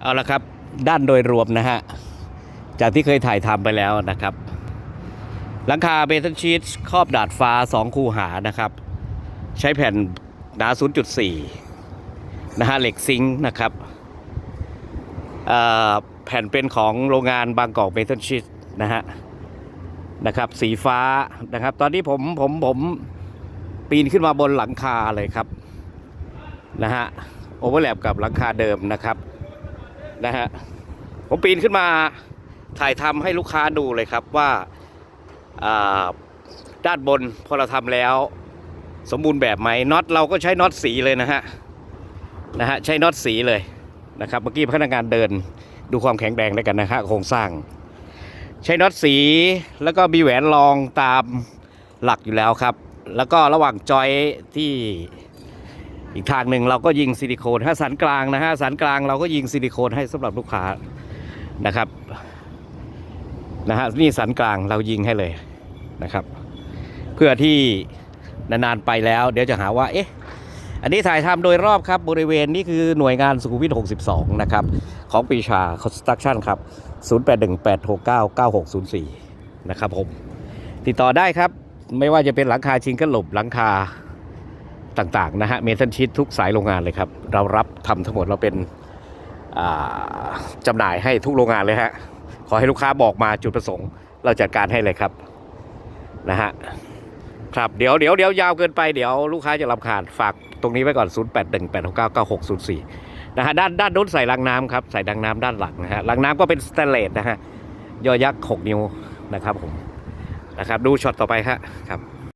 เอาละครับด้านโดยรวมนะฮะ จากที่เคยถ่ายทำไปแล้วนะครับ หลังคาเบทัลชีตครอบดาดฟ้า 2 คูหานะครับ ใช้แผ่นหนา 0.4 นะฮะเหล็กซิงค์นะครับ แผ่นเป็นของโรงงานบางกอกเบทัลชีตนะฮะนะครับ สีฟ้านะครับ ตอนนี้ผมผมผมปีนขึ้นมาบนหลังคาเลยครับนะฮะโอเวอร์แลปกับหลังคาเดิมนะครับ นะฮะผมปีนขึ้นมาถ่ายทำให้ลูกค้าดูเลยครับว่าด้านบนพอเราทำแล้ว สมบูรณ์แบบไหมน็อตเราก็ใช้น็อตสีเลยนะฮะนะฮะใช้น็อตสีเลยนะครับเมื่อกี้พนักงานเดินดูความแข็งแรงด้วยกันนะฮะโครงสร้าง ใช้น็อตสีแล้วก็มีแหวนรองตามหลักอยู่แล้วครับ แล้วก็ระหว่างจอยที่ อีกทางหนึ่งเราก็ยิงซิลิโคนถ้าสันกลางนะฮะสันกลางเราก็ยิงซิลิโคนให้สำหรับลูกค้านะครับนะฮะนี่สันกลางเรายิงให้เลยนะครับ เพื่อที่นานๆไปแล้ว เดี๋ยวจะหาว่าเอ๊ะอันนี้ถ่ายทำโดยรอบครับบริเวณนี้คือหน่วยงานสุขุมวิท 62 นะครับ ของปีชาคอนสตรักชั่นครับ 0818699604 นะครับผม ติดต่อได้ครับไม่ว่าจะเป็นหลังคาชิงกระหลบหลังคา ต่างๆนะฮะเมทัลชีตทุกสายโรงงานเลยครับ เรารับทำทั้งหมดเราเป็นอ่าจำหน่ายให้ทุกโรงงานเลยฮะขอให้ลูกค้าบอกมาจุดประสงค์ เราจัดการให้เลยครับนะฮะครับเดี๋ยวเดี๋ยวเดี๋ยวยาวเกินไปเดี๋ยวลูกค้าจะรำคาญฝากตรงนี้ไว้ก่อน 0 8 1 8 6 9 9 6 0 4นะฮะด้านด้านนู้นใส่รางน้ำครับใส่รางน้ำด้านหลังนะฮะรางน้ำก็เป็นสแตนเลสนะฮะยอยักษ์ 6 นิ้วนะครับผมนะครับดูช็อตต่อไปครับครับ